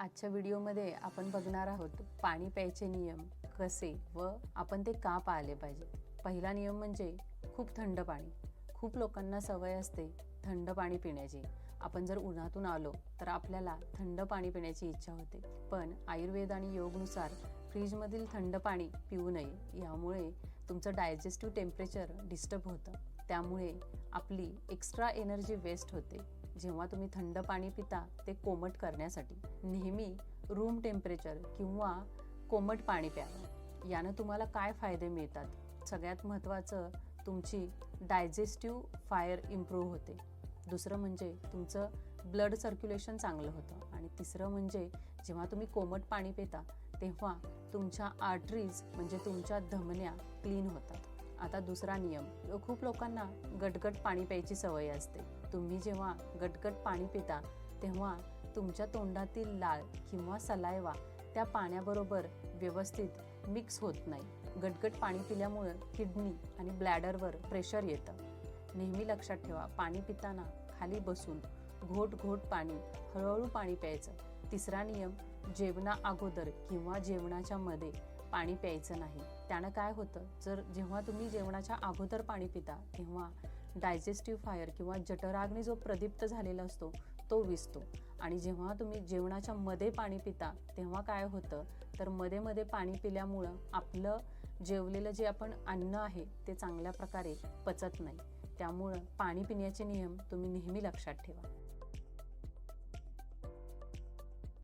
आजच्या व्हिडिओमध्ये आपण बघणार आहोत पाणी प्यायचे नियम कसे व आपण ते का पाळले पाहिजे. पहिला नियम म्हणजे खूप थंड पाणी. खूप लोकांना सवय असते थंड पाणी पिण्याची. आपण जर उन्हातून आलो तर आपल्याला थंड पाणी पिण्याची इच्छा होते. पण आयुर्वेद आणि योगनुसार फ्रीजमधील थंड पाणी पिऊ नये यामुळे तुमचं डायजेस्टिव्ह टेम्परेचर डिस्टर्ब होतं. त्यामुळे आपली एक्स्ट्रा एनर्जी वेस्ट होते. जेव्हा तुम्ही थंड पाणी पिता ते कोमट करण्यासाठी. नेहमी रूम टेम्परेचर किंवा कोमट पाणी प्यावं. यानं तुम्हाला काय फायदे मिळतात? सगळ्यात महत्त्वाचं तुमची डायजेस्टिव्ह फायर इम्प्रूव्ह होते. दुसरं म्हणजे तुमचं ब्लड सर्क्युलेशन चांगलं होतं. आणि तिसरं म्हणजे जेव्हा तुम्ही कोमट पाणी पिता तेव्हा तुमच्या आर्टरीज म्हणजे तुमच्या धमन्या क्लीन होतात. आता दुसरा नियम खूप लोकांना गटगट पाणी प्यायची सवय असते. तुम्ही जेव्हा गटगट पाणी पिता तेव्हा तुमच्या तोंडातील लाळ किंवा सलायवा त्या पाण्याबरोबर व्यवस्थित मिक्स होत नाही. गटगट पाणी पिल्यामुळं किडनी आणि ब्लॅडरवर प्रेशर येतं. नेहमी लक्षात ठेवा पाणी पिताना खाली बसून घोट घोट पाणी हळूहळू पाणी प्यायचं. तिसरा नियम जेवणा अगोदर किंवा जेवणाच्या मध्ये पाणी प्यायचं नाही. त्यानं काय होतं? जर जेव्हा तुम्ही जेवणाच्या अगोदर पाणी पिता तेव्हा डायजेस्टिव्ह फायर किंवा जठराग्नी जो प्रदीप्त झालेला असतो तो विसतो. आणि जेव्हा तुम्ही जेवणाच्या मध्ये पाणी पिता तेव्हा काय होतं? तर मध्ये मध्ये पाणी पिल्यामुळं आपलं जेवलेलं जे आपण अन्न आहे ते चांगल्या प्रकारे पचत नाही. त्यामुळं पाणी पिण्याचे नियम तुम्ही नेहमी लक्षात ठेवा.